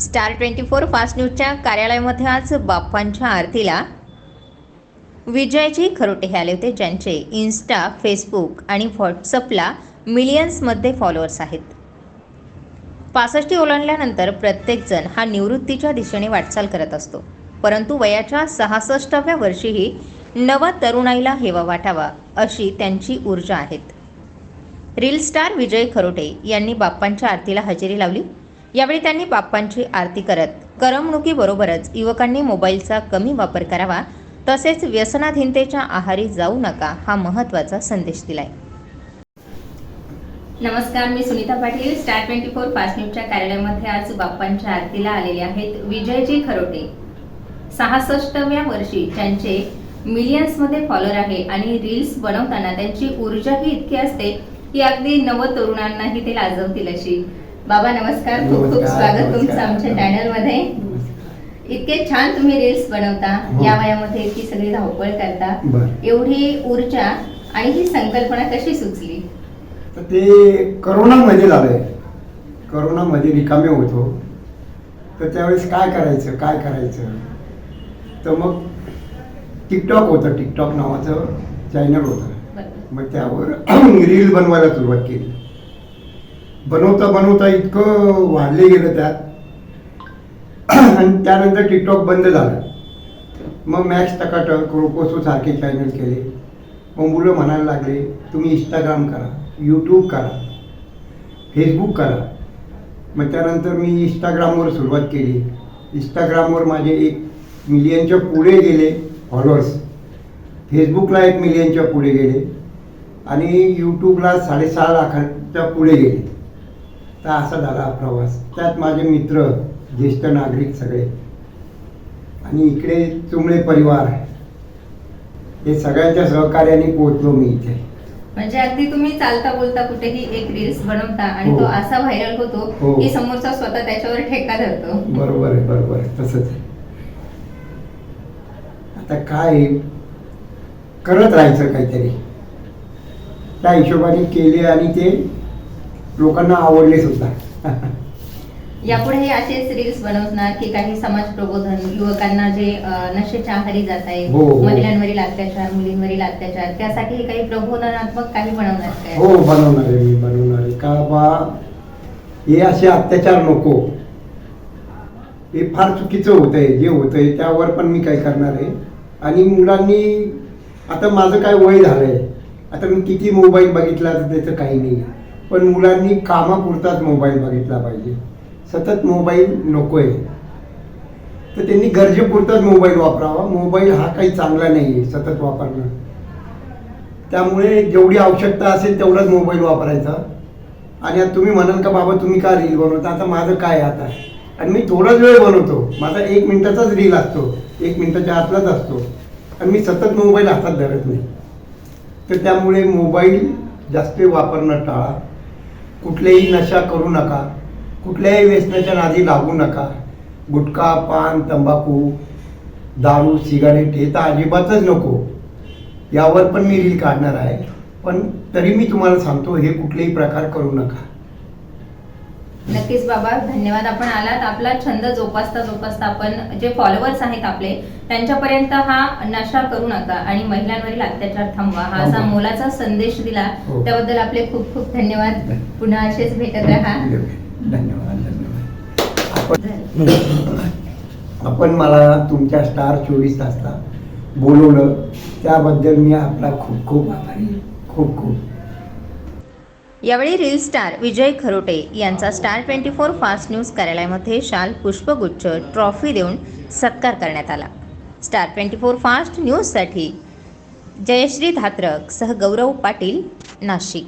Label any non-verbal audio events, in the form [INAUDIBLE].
Star twenty four fast न्यूजच्या कार्यालयामध्ये आज बाप्पांच्या आरतीला विजयजी खरोटे हे आले होते ज्यांचे इन्स्टा फेसबुक आणि व्हॉट्सअपला मिलियन्समध्ये फॉलोअर्स आहेत. पासष्टी ओलांडल्यानंतर प्रत्येकजण हा निवृत्तीच्या दिशेने वाटचाल करत असतो. परंतु वयाच्या सहासष्टाव्या वर्षीही नवा तरुणाईला हेवा वाटावा अशी त्यांची ऊर्जा आहेत. रील स्टार विजय खरोटे यांनी बाप्पांच्या आरतीला हजेरी लावली. यावेळी त्यांनी बाप्पांची आरती करत करमणुकीबरोबरच युवकांनी मोबाईलचा कमी वापर करावा तसेच व्यसनाधीनतेच्या आहारी जाऊ नका हा महत्त्वाचा संदेश दिलाय. नमस्कार मी Sunita Patil star twenty four पाच न्यूजच्या कार्यालयामध्ये आज बाप्पांच्या आरतीला आलेले आहेत विजयजी खरोटे. सहासष्टव्या वर्षी ज्यांचे मिलियन्समध्ये फॉलोअर आहे आणि रील्स बनवताना त्यांची ऊर्जाही इतकी असते की अगदी नव तरुणांनाही ते लाजवतील अशी बाबा नमस्कार. खूप खूप स्वागत तुमचं. आमच्या चॅनलमध्ये इतके छान तुम्ही रील्स बनवता. हो. या वयामध्ये इतकी सगळी धावपळ करता. एवढी ऊर्जा आणि ही संकल्पना कशी सुचली? ते करोनामध्ये झालंय. करोनामध्ये रिकामे होतो तर त्यावेळेस काय करायचं काय करायचं? तर मग टिकटॉक होतं. टिकटॉक नावाचं चॅनल होतं. मग त्यावर [CLEARS THROAT] रील बनवायला सुरुवात केली. बनवता बनवता इतकं वाढले गेलं त्यात. आणि त्यानंतर टिकटॉक बंद झालं. मग मॅक्स टकाटक क्रोकोसो सारखे चॅनल केले. मग मुलं म्हणायला लागले तुम्ही इंस्टाग्राम करा यूट्यूब करा फेसबुक करा. मग त्यानंतर मी इंस्टाग्रामवर सुरुवात केली. इंस्टाग्रामवर माझे एक मिलियनच्या पुढे गेले फॉलोअर्स फेसबुकला एक मिलियनच्या पुढे गेले. आणि यूट्यूबला साडेसहा लाखाच्या पुढे गेले. तर असा झाला हा प्रवास. त्यात माझे मित्र ज्येष्ठ नागरिक सगळे. आणि इकडे चुंबळे परिवार हे सगळ्यांच्या सहकार्याने पोहोचलो मी इथे. म्हणजे अगदी तुम्ही चालता बोलता कुठेही एक रील्स बनवता आणि हो. तो असा व्हायरल होतो हो. की समोरचा स्वतः त्याच्यावर ठेका धरतो. बरोबर आहे बरोबर आहे. तसंच आहे. आता काय करत राहायचं काहीतरी. त्या हिशोबाने केले आणि ते लोकांना आवडले सुद्धा. यापुढे असेच रील्स बनवणार की काही समाज प्रबोधन युवकांना जे नशेच्या आहारी जात आहे हो, हो. महिलांवरील अत्याचार मुलींवरील अत्याचार त्यासाठी काही प्रबोधनात्मक काही बनवणार काय? हो बनवणार आहे मी बनवणार आहे. का बा हे असे अत्याचार नको. हे फार चुकीचं होत आहे जे होत आहे त्यावर पण मी काय करणार आहे. आणि मुलांनी आता माझं काय वय झालं आहे आता मी किती मोबाईल बघितला तर त्याचं काही नाही. पण मुलांनी कामापुरताच मोबाईल बघितला पाहिजे. सतत मोबाईल नको आहे तर त्यांनी गरजेपुरताच मोबाईल वापरावा. मोबाईल हा काही चांगला नाही आहे सतत वापरणं. त्यामुळे जेवढी आवश्यकता असेल तेवढाच मोबाईल वापरायचा. आणि आता तुम्ही म्हणाल का बाबा तुम्ही का रील बनवता? आता माझं काय आता? आणि मी थोडाच वेळ बनवतो. माझा एक मिनिटाचाच रील असतो. एक मिनिटाच्या आतलाच असतो. आणि मी सतत मोबाईल हातात धरत नाही. तर त्यामुळे मोबाईल जास्त वापरणं टाळा. कुठलेही नशा करू नका. कुठल्याही व्यसनाच्या नादी लागू नका. गुटखा पान तंबाखू दारू सिगारेट हे तर अजिबातच नको. यावर पण मी रील काढणार आहे. पण तरी मी तुम्हाला सांगतो हे कुठलेही प्रकार करू नका. नक्कीच बाबा धन्यवाद. आपण आलात. आपला छंद जोपासता जोपासता आपण जे फॉलोअर्स आहेत आपले त्यांच्यापर्यंत हा नशा करू नका आणि महिलांवरील अत्याचार थांबवा. हा असा. मोलाचा संदेश दिला. हो. त्याबद्दल आपले खूप खूप धन्यवाद. पुन्हा असेच भेटत राहा. धन्यवाद धन्यवाद. आपण मला तुमच्या स्टार चोवीस तासला बोलवलं. त्याबद्दल मी आपला खूप खूप आभारी. खूप खूप. यावेळी रील स्टार विजय खरोटे यांचा star twenty four fast news कार्यालयामध्ये शाल पुष्पगुच्छ ट्रॉफी देऊन सत्कार करण्यात आला. स्टार ट्वेंटी फोर फास्ट न्यूजसाठी जयश्री धात्रक सह गौरव पाटील नाशिक.